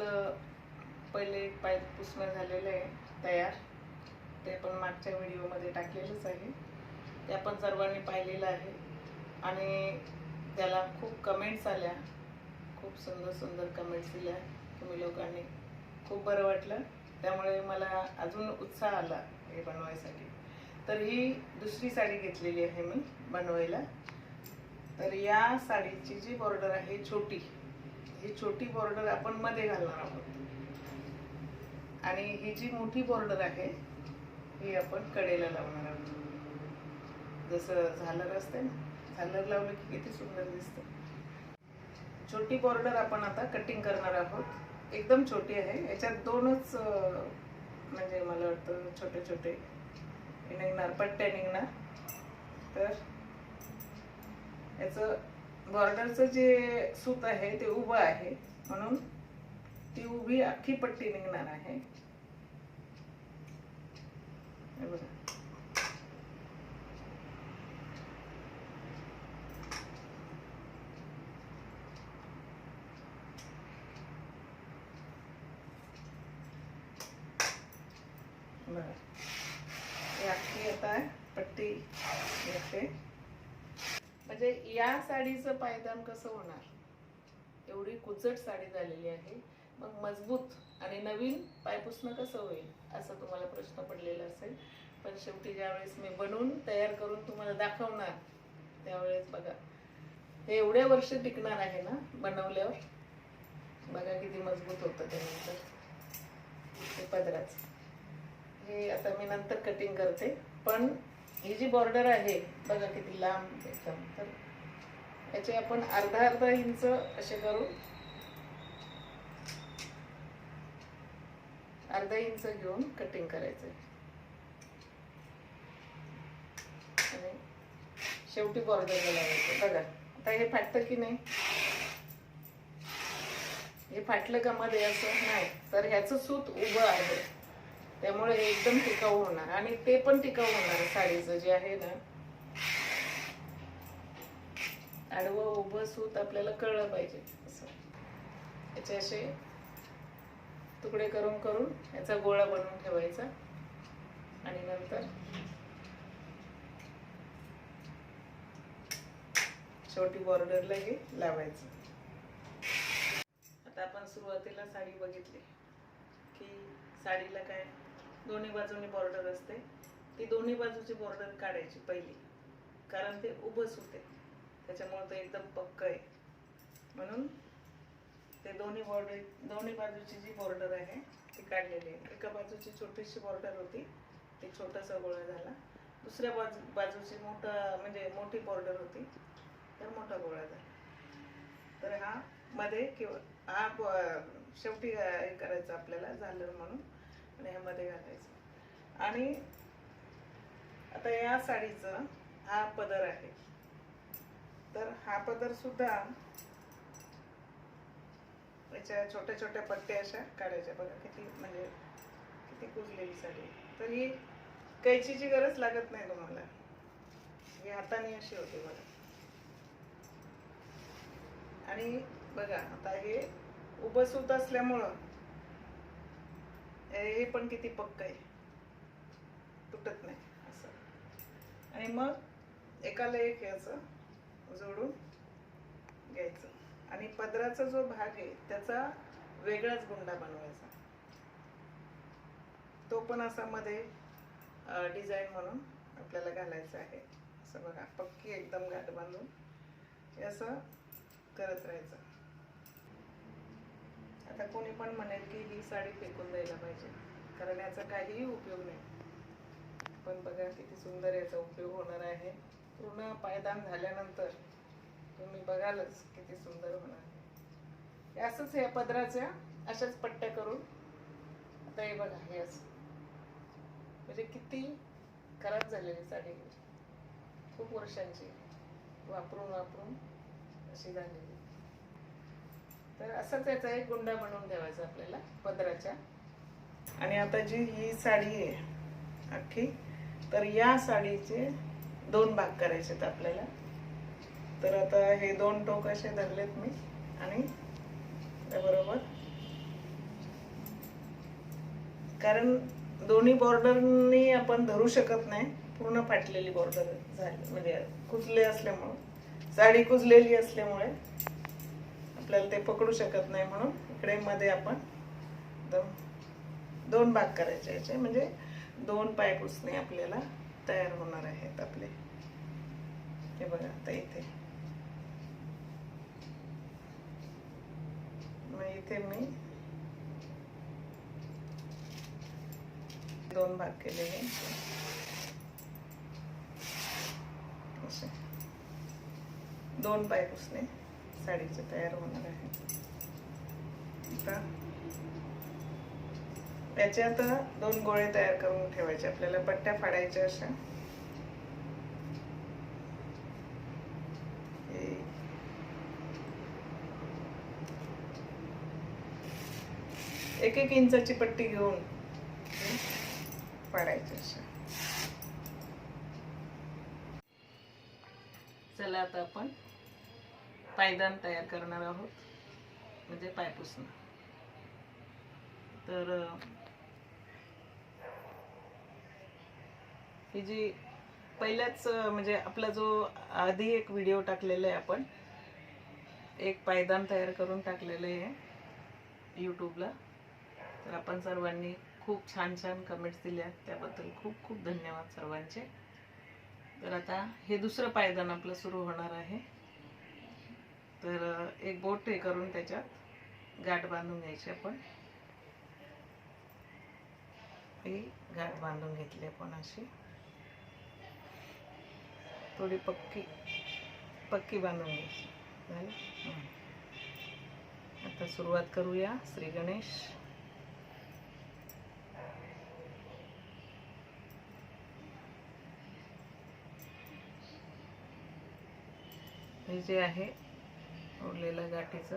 आपलं पहिले एक पाय पुसणं झालेलं आहे तयार. ते पण मागच्या व्हिडिओमध्ये टाकलेलंच आहे. ते आपण सर्वांनी पाहिलेलं आहे. आणि त्याला खूप कमेंट्स आल्या. खूप सुंदर सुंदर कमेंट्स दिल्या तुम्ही लोकांनी. खूप बरं वाटलं. त्यामुळे मला अजून उत्साह आला हे बनवायसाठी. तर ही दुसरी साडी घेतलेली आहे मी बनवायला. तर या साडीची जी बॉर्डर आहे छोटी ही छोटी बॉर्डर आपण मध्ये घालणार आहोत. आणि ही जी मोठी बॉर्डर आहे ही आपण कडेला लावणार आहोत. जसं झालर असते ना झालर लावलं की किती सुंदर दिसतं. छोटी बॉर्डर आपण आता कटिंग करणार आहोत. एकदम छोटी आहे. याच्यात दोनच म्हणजे मला वाटतं छोटे छोटे. निघणार पट्ट्या निघणार. तर याचं बॉर्डरचं जे सूत आहे ते उभं आहे. म्हणून ती उभी अख्खी पट्टी निघणार आहे. हे बघा. बघा. अख्खी आता पट्टी येते. म्हणजे या साडीचं पायदान कसं होणार? एवढी कुचट साडी झालेली आहे. मग मजबूत आणि नवीन पायपुसणं कसं होईल असं तुम्हाला प्रश्न पडलेला असेल. पण शेवटी ज्यावेळेस मी बनवून तयार करून तुम्हाला दाखवणार त्यावेळेस बघा. हे एवढ्या वर्ष टिकणार आहे ना बनवल्यावर? बघा किती मजबूत होतं त्यानंतर हे पदराच. हे आता मी नंतर कटिंग करते. पण ही जी बॉर्डर आहे बघा किती लांब एकदम. तर याचे आपण अर्धा अर्धा इंच असे करून अर्धा इंच घेऊन कटिंग करायचं आणि शेवटी बॉर्डरला लावायचं बघा आता हे फाटतं की नाही? हे फाटलं का मध्ये असं? नाही. तर ह्याचं सूत उभं आहे. त्यामुळे एकदम टिकाऊ होणार. आणि ते पण टिकाऊ होणार साडीचं जे आहे ना. आडवं उभं सूत आपल्याला कळलं पाहिजे असं. याचे असे तुकडे करून करून याचा गोळा बनवून ठेवायचा. आणि नंतर शेवटी बॉर्डरला हे लावायचं. आता आपण सुरुवातीला साडी बघितली. की साडीला काय दोन्ही बाजूनी बॉर्डर असते. ती दोन्ही बाजूची बॉर्डर काढायची पहिली. कारण ते उभंच होते. त्याच्यामुळे ते एकदम पक्क आहे. म्हणून ते दोन्ही बॉर्डर दोन्ही बाजूची जी बॉर्डर आहे ती काढलेली आहे. एका बाजूची छोटीशी बॉर्डर होती. ती छोटासा गोळा झाला. दुसऱ्या बाजू बाजूची मोठा म्हणजे मोठी बॉर्डर होती. तर मोठा गोळा झाला. तर हा मध्ये किंवा हा शेवटी हे करायचं आपल्याला झालं म्हणून. आणि ह्यामध्ये घालायचं. आणि आता या साडीचं हा पदर आहे. तर हा पदर सुद्धा याच्या छोट्या छोट्या पट्ट्या अशा काढायच्या. बघा किती म्हणजे किती कुजलेली साडी तर ही कैचीची गरज लागत नाही तुम्हाला. ही हाताने अशी होते बघा. आणि बघा आता हे उभं सूत असल्यामुळं हे पण किती पक्क आहे. तुटत नाही असं. आणि मग एकाला एक याचं जोडून घ्यायचं. आणि पदराचा जो भाग आहे त्याचा वेगळाच गुंडा बनवायचा. तो पण असा मध्ये डिझाईन म्हणून आपल्याला घालायचा आहे. असं बघा पक्की एकदम गाठ बांधून हे असं करत राहायचं. आता कोणी पण म्हणेल की ही साडी फेकून द्यायला पाहिजे. कारण याचा काहीही उपयोग नाही. पण बघा किती सुंदर याचा उपयोग होणार आहे. पूर्ण पायदान झाल्यानंतर तुम्ही बघालच किती सुंदर होणार हे असंच या पदराच्या अशाच पट्ट्या करून आता हे बघा हे असं. म्हणजे किती खराब झालेली साडी खूप वर्षांची वापरून वापरून अशी झालेली. तर असंच याचा एक गुंडा बनवून ठेवायचा आपल्याला पदराच्या. आणि आता जी ही साडी आहे अख्खी तर या साडीचे दोन भाग करायचे आहेत आपल्याला. तर आता हे दोन टोक असे धरलेत मी आणि त्याबरोबर कारण दोन्ही बॉर्डरनी आपण धरू शकत नाही पूर्ण फाटलेली बॉर्डर झाली म्हणजे कुजले असल्यामुळे साडी कुजलेली असल्यामुळे. आपल्याला ते पकडू शकत नाही म्हणून इकडे मध्ये आपण एकदम दोन भाग करायचे याचे. म्हणजे दोन पाय पुसणे आपल्याला तयार होणार आहेत आपले. हे बघा आता इथे. मग इथे मी दोन भाग केलेले दोन पाय पुसणे. साडीचे तयार होणार आहे आता त्याचे आता दोन गोळे तयार करून ठेवायचे आपल्याला पट्ट्या फाडायच्या अशा एक एक इंचाची पट्टी घेऊन हे फाडायची अशा चला आता आपण पायदान तयार करणार आहोत. म्हणजे पायपुसणं तर ही जी पहिल्याच म्हणजे आपला जो आधी एक व्हिडिओ टाकलेला आहे आपण एक पायदान तयार करून टाकलेलं आहे यूट्यूबला तर आपण सर्वांनी खूप छान छान कमेंट्स दिल्या त्याबद्दल खूप खूप धन्यवाद सर्वांचे. तर आता हे दुसरं पायदान आपलं सुरू होणार आहे. तर एक बोट हे करून त्याच्यात गाठ बांधून घ्यायची आपण. ही गाठ बांधून घेतली आपण अशी थोडी पक्की पक्की बांधून घ्यायची. झालं? आता सुरुवात करूया. श्री गणेश. हे जे आहे उरलेलं गाठीचं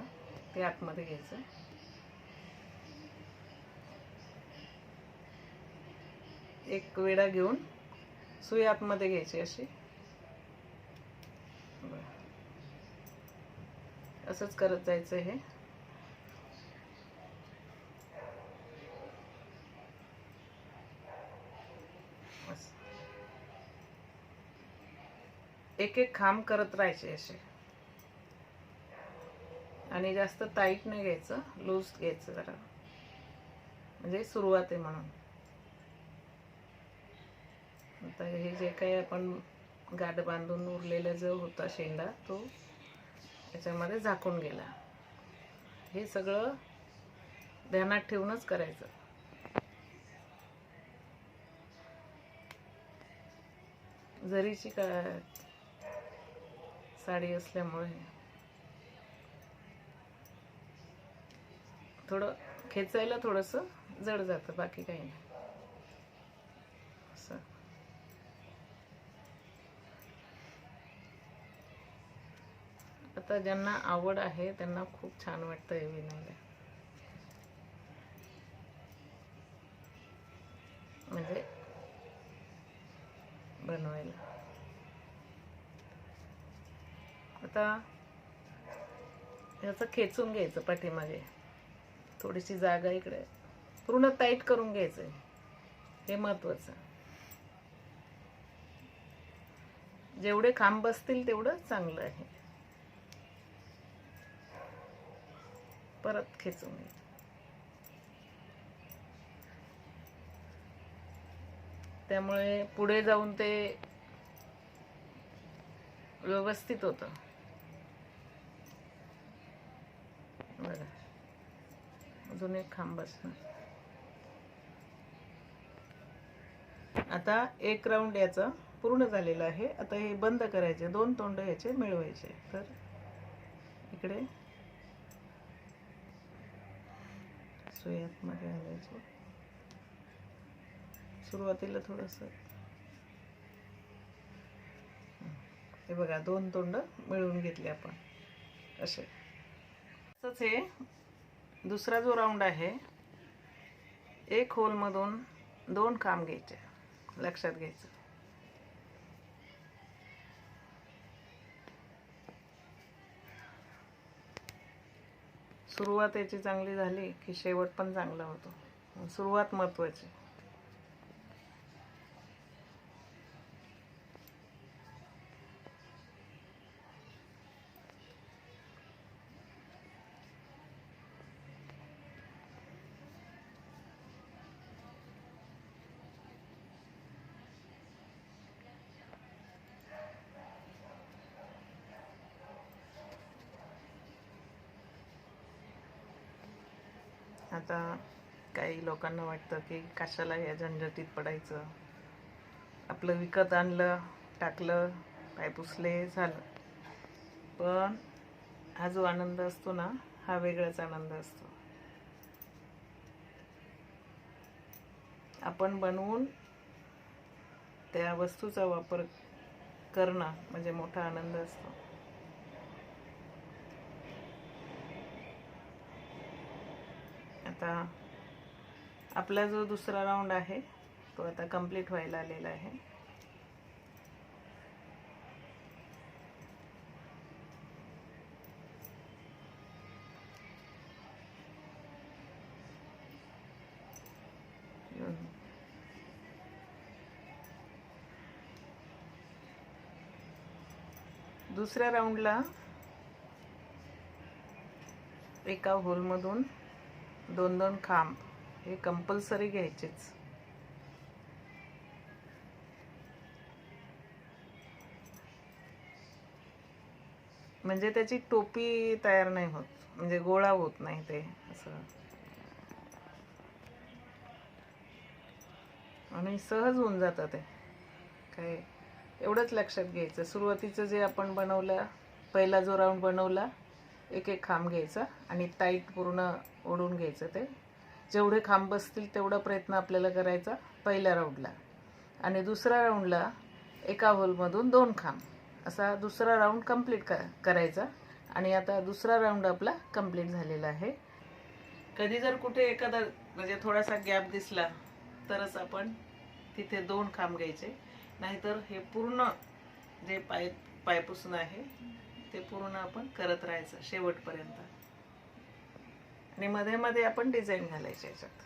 ते आतमध्ये घ्यायचं एक वेडा घेऊन सुई आतमध्ये घ्यायची अशी बरं. असंच करत जायचं हे असं. एक एक खांब करत राहायचे असे आणि जास्त टाईट नाही घ्यायचं लूज घ्यायचं जरा. म्हणजे सुरुवात आहे म्हणून. आता हे जे काही आपण गाठ बांधून उरलेला जो होता शेंडा तो याच्यामध्ये झाकून गेला. हे सगळं ध्यानात ठेवूनच करायचं. जरीची का साडी असल्यामुळे. थोडं खेचायला थोडंसं जड जातं बाकी काही नाही. असं. आता ज्यांना आवड आहे त्यांना खूप छान वाटतं हे विणायला म्हणजे बनवायला. आता याचं खेचून घ्यायचं पाठीमागे. थोडीशी जागा इकडे. पूर्ण टाईट करून घ्यायचं हे महत्वाचं. जेवढे खांब बसतील तेवढं चांगलं आहे. परत खेचून घ्यायचं त्यामुळे पुढे जाऊन ते व्यवस्थित होतं. बघा. अजून एक खांब बसणार आता एक राऊंड याचा पूर्ण झालेला आहे. आता हे बंद करायचे. दोन तोंड याचे मिळवायचे. तर इकडे. सुयातमध्ये घालायचे सुरुवातीला थोडंसं. हे बघा दोन तोंड मिळवून घेतले आपण. असे. तसंच हे दुसरा जो राऊंड आहे एक होलमधून दोन खांब घ्यायचे लक्षात घ्यायचं. सुरुवात याची चांगली झाली की शेवट पण चांगला होतो. सुरुवात महत्वाची आता काही लोकांना वाटतं की कशाला या झंझटीत पडायचं? आपलं विकत आणलं टाकलं पाय पुसले झालं. पण हा जो आनंद असतो ना हा वेगळाच आनंद असतो. आपण बनवून त्या वस्तूचा वापर करणं म्हणजे मोठा आनंद असतो. आता आपला जो दुसरा राऊंड आहे तो आता कंप्लीट व्हायला आलेला आहे. दुसऱ्या राऊंडला एका होलमधून दोन दोन खांब हे कंपल्सरी घ्यायचेच. म्हणजे त्याची टोपी तयार नाही होत. म्हणजे गोळा होत नाही ते असं. आणि सहज होऊन जातं ते. काय एवढंच लक्षात घ्यायचं. सुरुवातीचं जे आपण बनवलं पहिला जो राऊंड बनवला एक एक खांब घ्यायचा आणि टाईट पूर्ण ओढून घ्यायचं ते. जेवढे खांब बसतील तेवढा प्रयत्न आपल्याला करायचा पहिल्या राऊंडला आणि दुसऱ्या राऊंडला एका होलमधून दोन खांब. असा दुसरा राऊंड कंप्लीट क करायचा. आणि आता दुसरा राऊंड आपला कंप्लीट झालेला आहे. कधी जर कुठे एखादा म्हणजे थोडासा गॅप दिसला तरच आपण तिथे दोन खांब घ्यायचे. नाहीतर हे पूर्ण जे पाय पायपुसणं आहे ते पूर्ण आपण करत राहायचं शेवटपर्यंत. आणि मध्ये मध्ये आपण डिझाईन घालायचे याच्यात.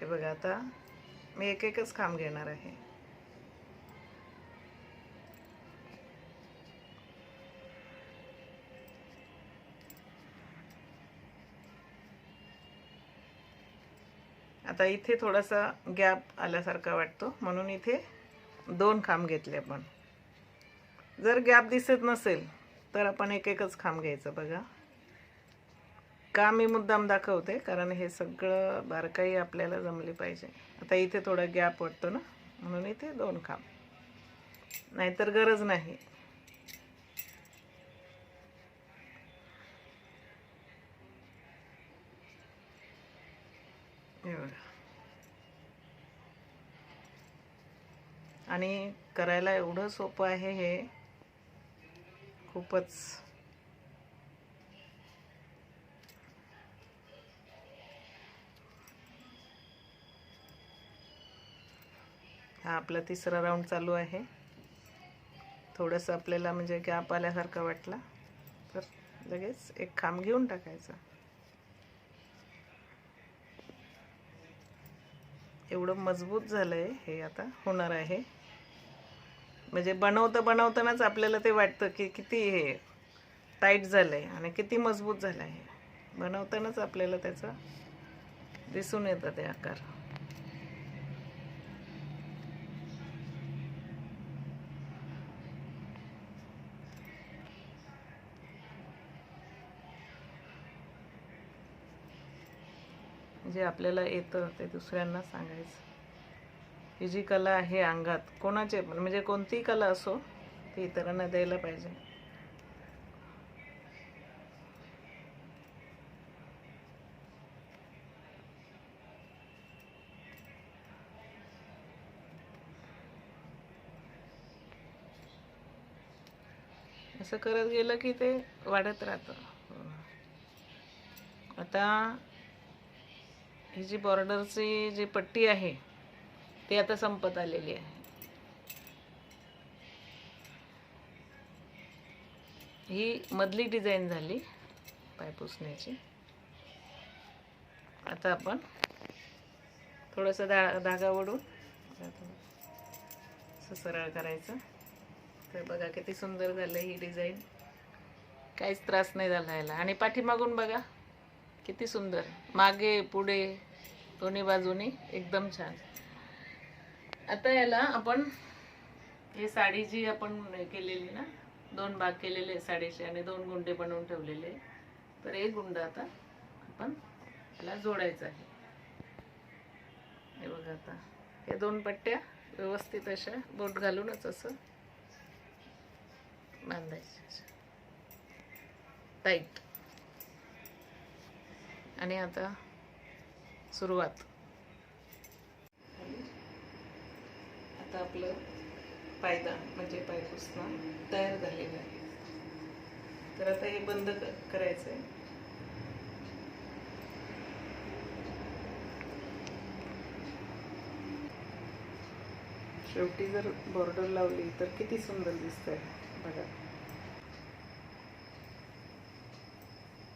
हे बघा आता मी एक एकच खांब घेणार आहे. आता इथे थोडासा गॅप आल्यासारखा वाटतो म्हणून इथे दोन खांब घेतले आपण. जर गॅप दिसत नसेल तर आपण एक एकच खांब घ्यायचं बघा. का मी मुद्दाम दाखवते? कारण हे सगळं बारकाई आपल्याला जमली पाहिजे. आता इथे थोडा गॅप वाटतो ना? म्हणून इथे दोन खांब. नाहीतर गरज नाही. आणि करायला एवढं सोपं आहे हे खूपच हा आपला तिसरा राऊंड चालू आहे. थोडंसं आपल्याला म्हणजे गॅप आल्यासारखा वाटला. तर लगेच एक खांब घेऊन टाकायचा. एवढं मजबूत झालं आहे हे आता होणार आहे. म्हणजे बनवता बनवतानाच आपल्याला ते वाटतं की किती हे टाईट झालं आहे आणि किती मजबूत झालं आहे बनवतानाच आपल्याला त्याचा दिसून येतं ते आकार. जे आपल्याला येतं ते दुसऱ्यांना सांगायचं. ही जी कला आहे अंगात कोणाचे पण म्हणजे कोणतीही कला असो ती इतरांना द्यायला पाहिजे. असं करत गेलं की ते वाढत राहतं. आता ही जी बॉर्डरची जी पट्टी आहे ती आता संपत आलेली आहे. ही मधली डिझाईन झाली पायपुसण्याची आता आपण थोडंसं धा धागा ओढून असं सरळ करायचं. तर बघा किती सुंदर झालं ही डिझाईन. काहीच त्रास नाही झाला याला. आणि पाठीमागून बघा किती सुंदर. मागे पुढे दोन्ही बाजूनी एकदम छान. आता याला आपण हे साडी जी आपण हे केलेली ना दोन भाग केलेले साडीचे आणि दोन गुंडे बनवून ठेवलेले तर एक गुंड आता आपण याला जोडायचं आहे. हे बघा आता. हे दोन पट्ट्या व्यवस्थित अशा बोट घालूनच असं बांधायचं टाईट आणि आता सुरुवात. आता आपलं पायदा म्हणजे पायपुसणं तयार झालेलं आहे. तर आता हे बंद करायचं आहे शेवटी जर बॉर्डर लावली तर किती सुंदर दिसतंय. बघा.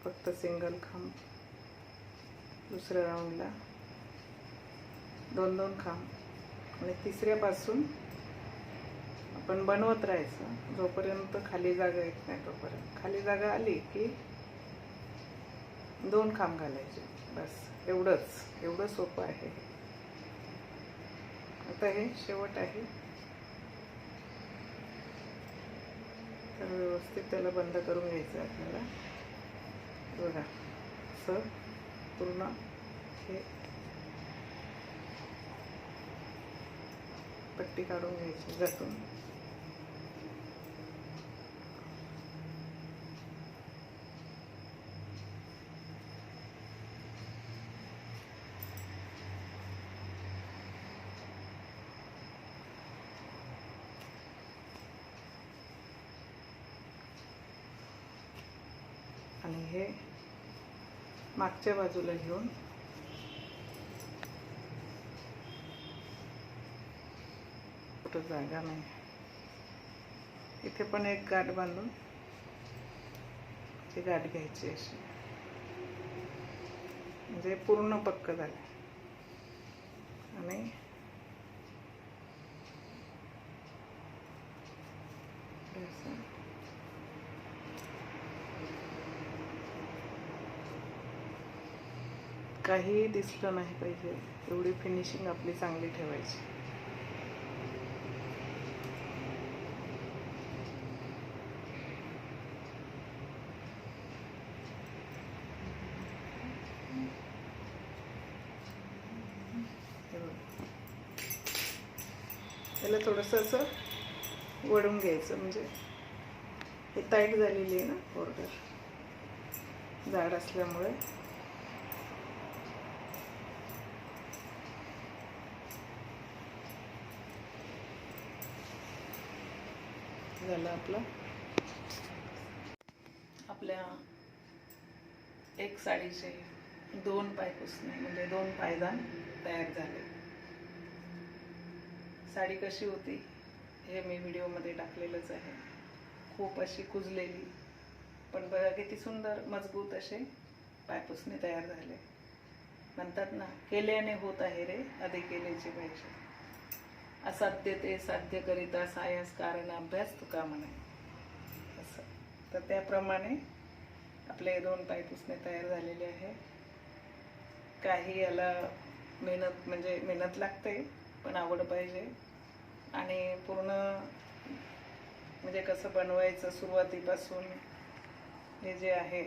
फक्त सिंगल खांब. दुसऱ्या राऊंडला. दोन दोन खांब. आणि तिसऱ्यापासून आपण बनवत राहायचं. जोपर्यंत खाली जागा येत नाही तोपर्यंत. खाली जागा आली की दोन खांब घालायचे. बस. एवढंच. एवढं सोपं आहे आता हे शेवट आहे. तर व्यवस्थित त्याला बंद करून घ्यायचं आहे आपल्याला. बघा. असं पूर्ण हे पट्टी काढून घ्यायची जातून. आणि हे मागच्या बाजूला घेऊन. कुठं जागा नाही. इथे पण एक गाठ बांधून ती गाठ घ्यायची अशी. म्हणजे पूर्ण पक्क झालं. आणि असं. काहीही दिसलं नाही पाहिजे. एवढी फिनिशिंग आपली चांगली ठेवायची. त्याला थोडंसं असं वडून घ्यायचं म्हणजे हे टाईट झालेली आहे ना बॉर्डर जाड असल्यामुळे. झालं आपलं. आपल्या एक साडीचे दोन पायपुसणे म्हणजे दोन पायदान तयार झाले. साडी कशी होती हे मी व्हिडिओमध्ये टाकलेलंच आहे. खूप अशी कुजलेली पण बघा किती सुंदर मजबूत असे पायपुसणे तयार झाले. म्हणतात ना केल्याने होत आहे रे आधी केल्याची पाहिजे. असाध्य ते साध्य करीता सायस कारण अभ्यास तुका म्हणे. असं. तर त्याप्रमाणे आपले दोन पायपुसणे तयार झालेले आहे. काही याला मेहनत म्हणजे मेहनत लागते पण आवड पाहिजे. आणि पूर्ण म्हणजे कसं बनवायचं सुरुवातीपासून हे जे आहे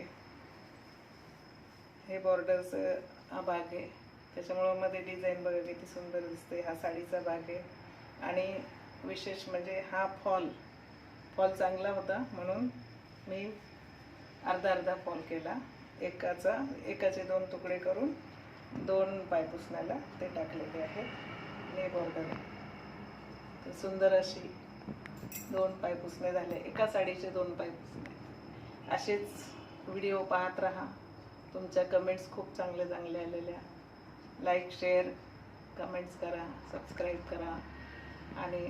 हे बॉर्डरचं हा भाग आहे. त्याच्यामुळं मध्ये डिझाईन बघा किती सुंदर दिसते हा साडीचा भाग आहे. आणि विशेष म्हणजे हा फॉल फॉल चांगला होता म्हणून मी अर्धा अर्धा फॉल केला. एकाचा एकाचे दोन तुकडे करून दोन पायपुसण्याला ते टाकलेले आहे. ने बॉर्डर तर सुंदर अशी दोन पायपुसणे झाले. एका साडीचे दोन पायपुसणे असेच व्हिडिओ पाहत राहा. तुमच्या कमेंट्स खूप चांगले चांगले आलेल्या. लाईक शेअर कमेंट्स करा सबस्क्राईब करा. आणि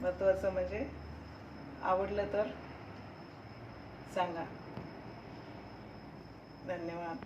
महत्त्वाचं म्हणजे आवडलं तर सांगा. धन्यवाद.